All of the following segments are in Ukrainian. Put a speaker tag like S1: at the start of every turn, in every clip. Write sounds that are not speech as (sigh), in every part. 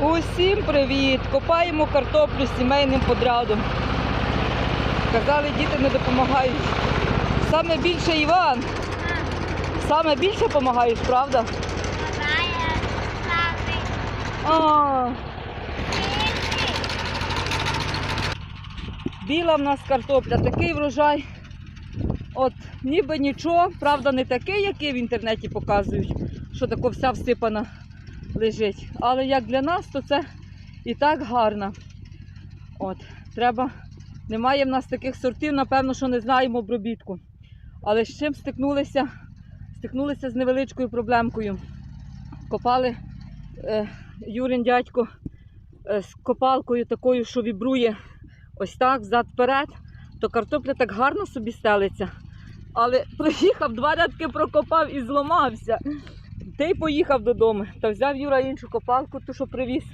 S1: Усім привіт! Копаємо картоплю з сімейним подрядом. Казали, діти не допомагають. Саме більше Іван. Саме більше допомагаєш, правда? Біла в нас картопля, такий врожай. От, ніби нічого, правда, не такий, який в інтернеті показують, що тако вся всипана лежить. Але як для нас, то це і так гарно. От, треба. Немає в нас таких сортів, напевно, що не знаємо обробітку. Але з чим стикнулися? Стикнулися з невеличкою проблемкою. Копали е, Юрин дядько е, з копалкою такою, що вібрує ось так, взад-вперед, то картопля так гарно собі стелиться. Але (laughs) проїхав, два рядки прокопав і зламався. Й поїхав додому. Та взяв Юра іншу копалку, ту, що привіз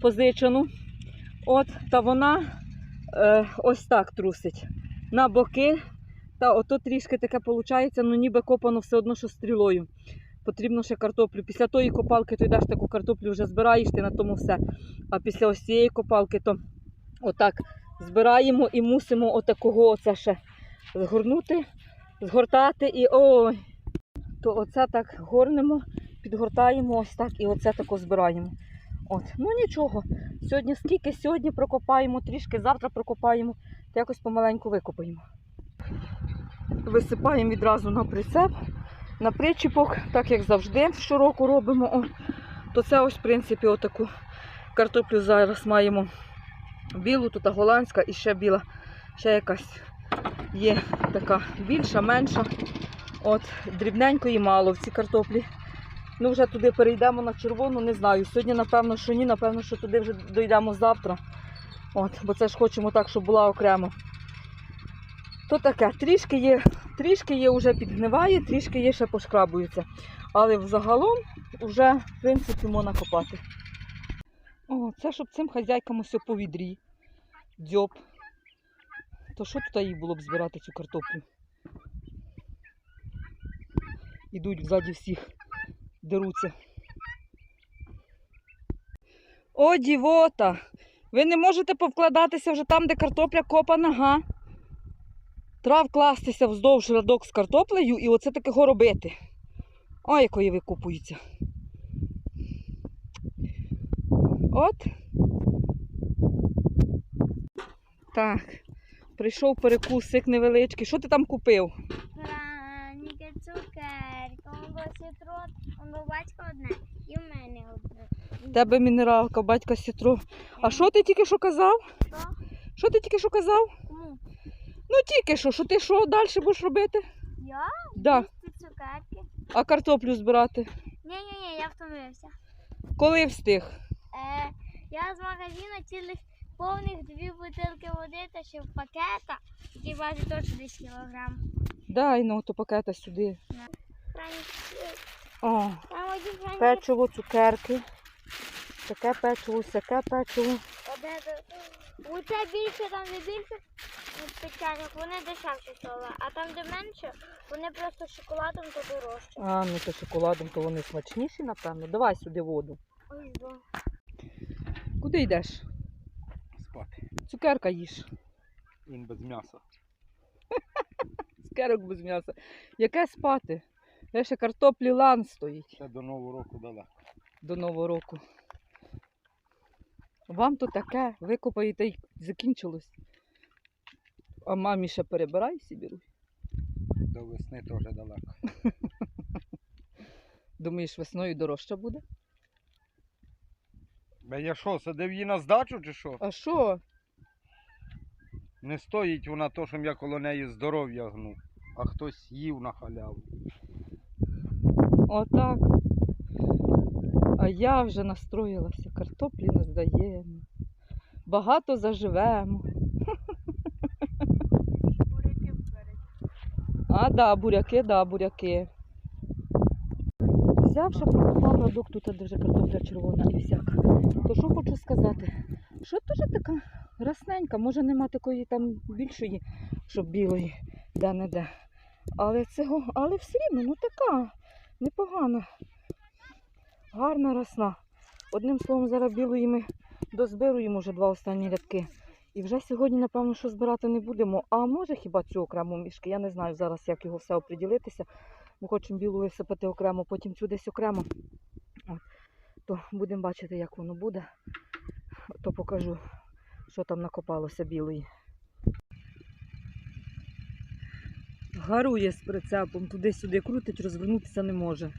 S1: позичену. От, та вона е, ось так трусить. На боки. Та ото трішки таке виходить, ну ніби копано все одно, що стрілою. Потрібно ще картоплю. Після тої копалки ти йдеш таку картоплю вже збираєш, ти на тому все. А після ось цієї копалки, то отак збираємо і мусимо отакого оце ще згорнути, згортати і ой. То оце так горнемо, підгортаємо ось так і оце тако збираємо. От, ну нічого. Сьогодні скільки сьогодні прокопаємо, трішки завтра прокопаємо, то якось помаленьку викопаємо. Висипаємо відразу на прицеп, на причіпок, так як завжди щороку робимо. О, то це ось, в принципі, отаку картоплю зараз маємо білу, тут голландська і ще біла, ще якась є така більша, менша. От, дрібненької мало в цій картоплі. Ну, вже туди перейдемо на червону, не знаю. Сьогодні, напевно, що ні, напевно, що туди вже дійдемо завтра. От, бо це ж хочемо так, щоб була окремо. То таке, трішки є, трішки є вже підгниває, трішки є ще пошкрабується. Але взагалом вже, в принципі, можна копати. О, це щоб цим хазяйкам усе по відрі. Дзьоб. То що тут їй було б збирати цю картоплю? Ідуть взаді всіх, деруться. О, дівота! Ви не можете повкладатися вже там, де картопля копана, га? Трав кластися вздовж рядок з картоплею і оце такого робити. О, якої викупується. От. Так. Прийшов перекусик невеличкий. Що ти там купив?
S2: Батька одне і в мене одне.
S1: В тебе мінералка, батька сітро. А що ти тільки що казав?
S2: Що?
S1: Що ти тільки що казав?
S2: Кому?
S1: Ну тільки що, що ти що далі будеш робити?
S2: Я?
S1: Да.
S2: Їсти цукерки?
S1: А картоплю збирати?
S2: Ні-ні-ні, я втомився.
S1: Коли встиг?
S2: Е, я з магазину цілих повних дві бутилки води та ще в пакета, які важить точно десь кілограм.
S1: Дай ну то пакета сюди.
S2: Праніки,
S1: О, печиво, цукерки. Таке печиво, сяке печиво.
S2: до... Оце більше, там де більше от печеньок, вони дешевші стали, а там де менше, вони просто з шоколадом то дорожче.
S1: А, ну то шоколадом, то вони смачніші, напевно. Давай сюди воду.
S2: Бо.
S1: Куди йдеш?
S3: Спати.
S1: Цукерка їж.
S3: Він без м'яса.
S1: Цукерок без м'яса. Яке спати? Ще картоплі лан стоїть
S3: Ще до Нового року далеко.
S1: до Нового року. Вам то таке, викопаєте і закінчилось. А мамі ще перебирай собі.
S3: До весни теж далеко. (laughs)
S1: Думаєш, весною дорожча буде?
S3: Бе я що, садив її на здачу чи що?
S1: А що?
S3: Не стоїть вона то, що я коло неї здоров'я гну, а хтось їв на халяву.
S1: Отак. А я вже настроїлася, картоплі не здаємо. Багато заживемо. А, да, буряки, да, буряки. Взявши прокопав радок тут, де вже картопля червона і всяка. То що хочу сказати? Що теж така расненька, може нема такої там більшої, щоб білої, де-не-де. Але цього, але все рівно, ну така непогана. Гарна росна. Одним словом, зараз білої ми дозбируємо вже два останні рядки. І вже сьогодні, напевно, що збирати не будемо. А може хіба цю окрему мішки? Я не знаю зараз, як його все оприділитися. Ми хочемо білу висипати окремо, потім цю десь окремо. От. То будемо бачити, як воно буде. То покажу, що там накопалося білої. Гарує з прицепом, туди-сюди крутить, розвернутися не може.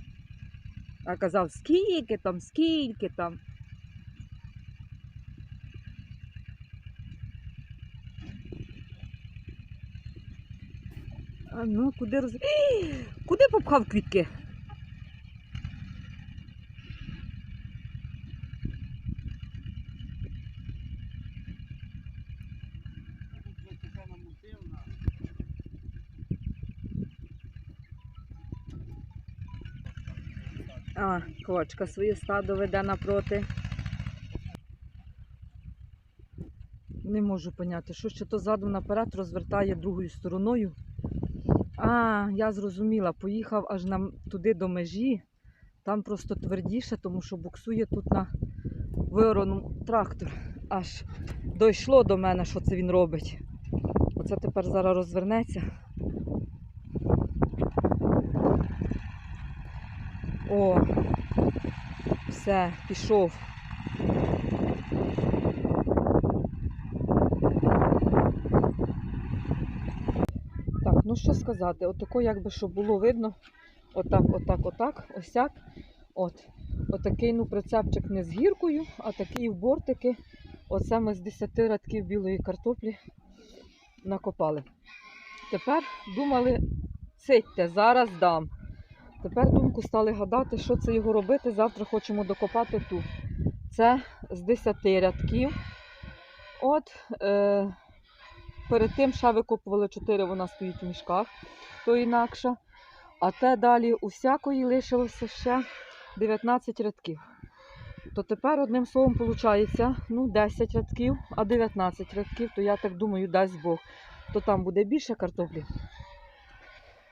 S1: А казав, скільки там, скільки там. А ну, куди роз... (gasps) Куди попхав квітки? А, кочка своє стадо веде напроти. Не можу поняти, що ще то задом наперед розвертає другою стороною. А, я зрозуміла, поїхав аж нам туди до межі. Там просто твердіше, тому що буксує тут на виорону трактор. Аж дійшло до мене, що це він робить. Оце тепер зараз розвернеться. О, все, пішов. Так, ну що сказати, отако, якби щоб було видно, отак, отак, отак, осяк. От. Отакий ну, прицепчик не з гіркою, а такий в бортики. Оце ми з 10 рядків білої картоплі накопали. Тепер думали, цитьте, зараз дам. Тепер думку стали гадати, що це його робити. Завтра хочемо докопати ту. Це з 10 рядків. От, е, перед тим ще викопували 4, вона стоїть в мішках, то інакше. А те далі усякої лишилося ще 19 рядків. То тепер, одним словом, виходить, ну, 10 рядків, а 19 рядків, то я так думаю, дасть Бог. То там буде більше картоплі.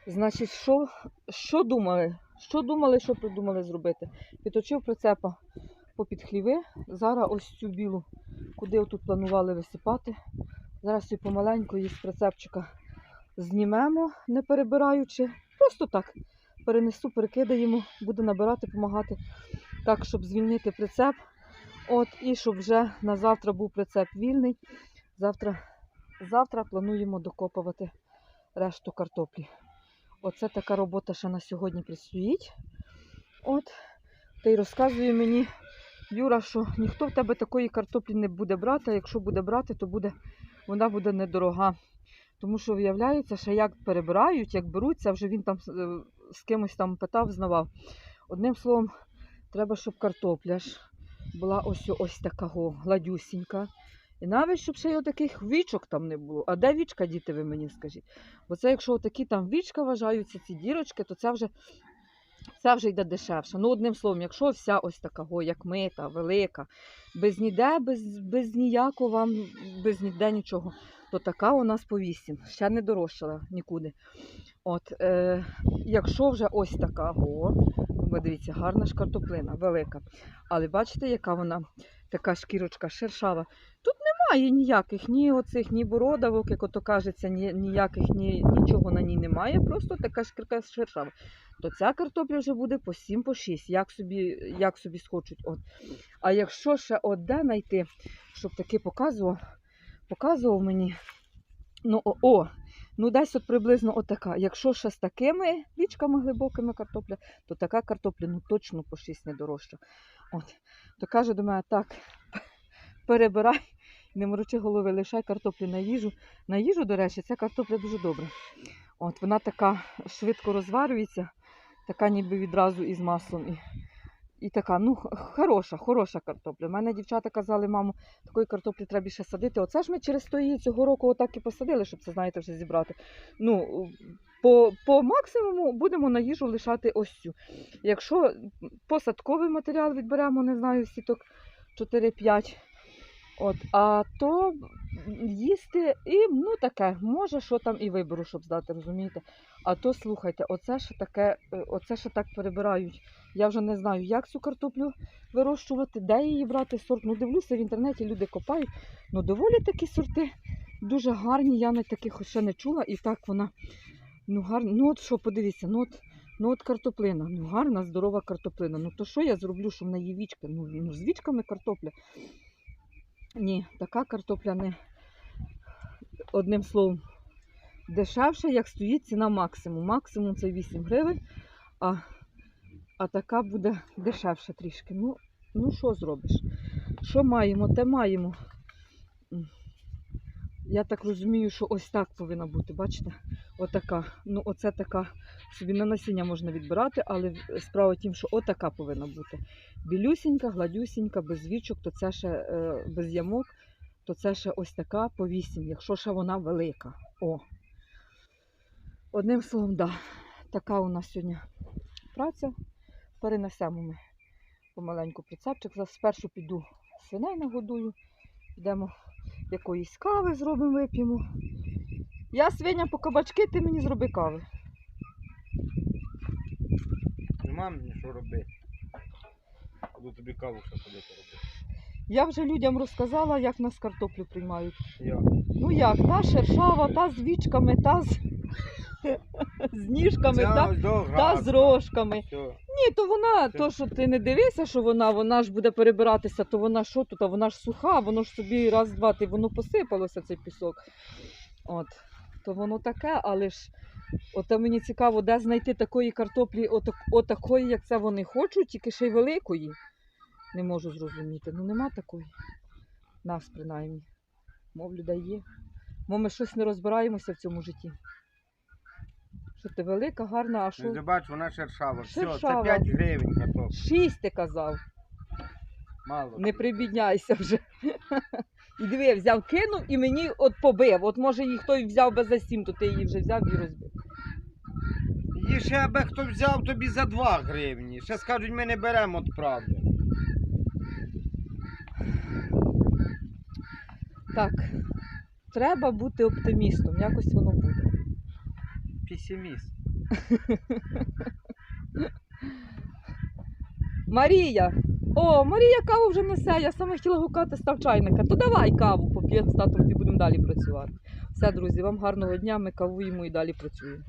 S1: Значить, що, що думали? Що думали, що придумали зробити? Підточив прицепа попід хліви. Зараз ось цю білу, куди тут планували висипати. Зараз її помаленьку її прицепчика знімемо, не перебираючи. Просто так перенесу, перекидаємо, буду набирати, допомагати так, щоб звільнити прицеп. От, і щоб вже на завтра був прицеп вільний. Завтра, завтра плануємо докопувати решту картоплі. Оце така робота, що на сьогодні предстоїть. От, та й розказує мені Юра, що ніхто в тебе такої картоплі не буде брати, а якщо буде брати, то буде, вона буде недорога. Тому що виявляється, що як перебирають, як беруть, це вже він там е, з кимось там питав, знавав. Одним словом, треба, щоб картопля ж була ось ось такого, гладюсінька. І навіть, щоб ще й отаких вічок там не було. А де вічка, діти, ви мені скажіть? Бо це, якщо такі там вічка вважаються, ці дірочки, то це вже, це вже йде дешевше. Ну, одним словом, якщо вся ось така, о, як мита, велика, без ніде, без, без ніякого вам, без ніде нічого, то така у нас по 8. Ще не дорожчала нікуди. От, е, якщо вже ось така, о, ви дивіться, гарна ж картоплина, велика. Але бачите, яка вона така шкірочка шершава. Тут немає ніяких ні оцих, ні бородавок, як ото кажеться, ні, ніяких ні, нічого на ній немає. Просто така шкірка шершава. То ця картопля вже буде по 7 по 6, як собі, як собі схочуть. От. А якщо ще одне знайти, щоб таки показував, показував мені. Ну, о, о, ну десь от приблизно отака. Якщо ще з такими вічками глибокими картопля, то така картопля ну точно по 6 не дорожча. От. То каже до мене, так, (laughs) перебирай, не морочи голови, лишай картоплю на їжу. На їжу, до речі, ця картопля дуже добра. От, вона така швидко розварюється, така ніби відразу із маслом. І, і така, ну, хороша, хороша картопля. У мене дівчата казали, мамо, такої картоплі треба більше садити. Оце ж ми через то її цього року отак і посадили, щоб це, знаєте, вже зібрати. Ну, по, по максимуму будемо на їжу лишати ось цю. Якщо посадковий матеріал відберемо, не знаю, сіток 4-5, От, а то їсти і ну таке, може, що там і виберу, щоб здати, розумієте? А то слухайте, оце ще таке, е, оце ще так перебирають. Я вже не знаю, як цю картоплю вирощувати, де її брати сорт. Ну, дивлюся в інтернеті, люди копають. Ну, доволі такі сорти дуже гарні. Я не таких ще не чула, і так вона ну гарна. Ну, от що, подивіться, ну от, ну от картоплина, ну гарна, здорова картоплина. Ну то що я зроблю, що в неї вічка? Ну, ну з вічками картопля. Ні, така картопля не одним словом. Дешевше, як стоїть ціна максимум. Максимум це 8 гривень, а, а така буде дешевше трішки. Ну, ну що зробиш? Що маємо, те маємо. Я так розумію, що ось так повинна бути, бачите? Отака. Ну, оце така. Собі на насіння можна відбирати, але справа тім, що отака повинна бути. Білюсінька, гладюсінька, без вічок, то це ще е, без ямок, то це ще ось така по 8, якщо ще вона велика. О. Одним словом, да. Така у нас сьогодні праця. Перенесемо ми помаленьку прицепчик. Зараз спершу піду свиней нагодую, йдемо якоїсь кави зробимо, вип'ємо. Я свиня по кабачки, ти мені зроби кави.
S3: Нема мені що робити. Буду тобі каву ще ходити робити.
S1: Я вже людям розказала, як нас картоплю приймають.
S3: Я.
S1: Ну як, та шершава, та з вічками, та з, (laughs) з ніжками,
S3: Ця
S1: та,
S3: ось до
S1: та з рожками.
S3: Все.
S1: Ні, то вона,
S3: Це-
S1: то що ти не дивися, що вона, вона ж буде перебиратися, то вона що тут, а вона ж суха, воно ж собі раз-два, ти воно посипалося, цей пісок. От. То воно таке, але ж от мені цікаво, де знайти такої картоплі, отак, отакої, як це вони хочуть, тільки ще й великої. Не можу зрозуміти. Ну нема такої. Нас принаймні. Мов людей є. Мов ми щось не розбираємося в цьому житті. Що ти велика, гарна, а що?
S3: Ти бачиш, вона шершава. Все, це 5 гривень картоп.
S1: Шість ти казав.
S3: Мало.
S1: Не прибідняйся вже. (laughs) І диви, взяв, кинув і мені от побив. От може її хтось взяв би за сім, то ти її вже взяв і розбив.
S3: Її ще аби хто взяв тобі за 2 гривні. Ще скажуть, ми не беремо от правди.
S1: Так, треба бути оптимістом, якось воно буде.
S3: Песиміст. (laughs)
S1: Марія! О, Марія каву вже несе. Я саме хотіла гукати став чайника. То давай каву поп'ємо з татом і будемо далі працювати. Все, друзі, вам гарного дня. Ми кавуємо і далі працюємо.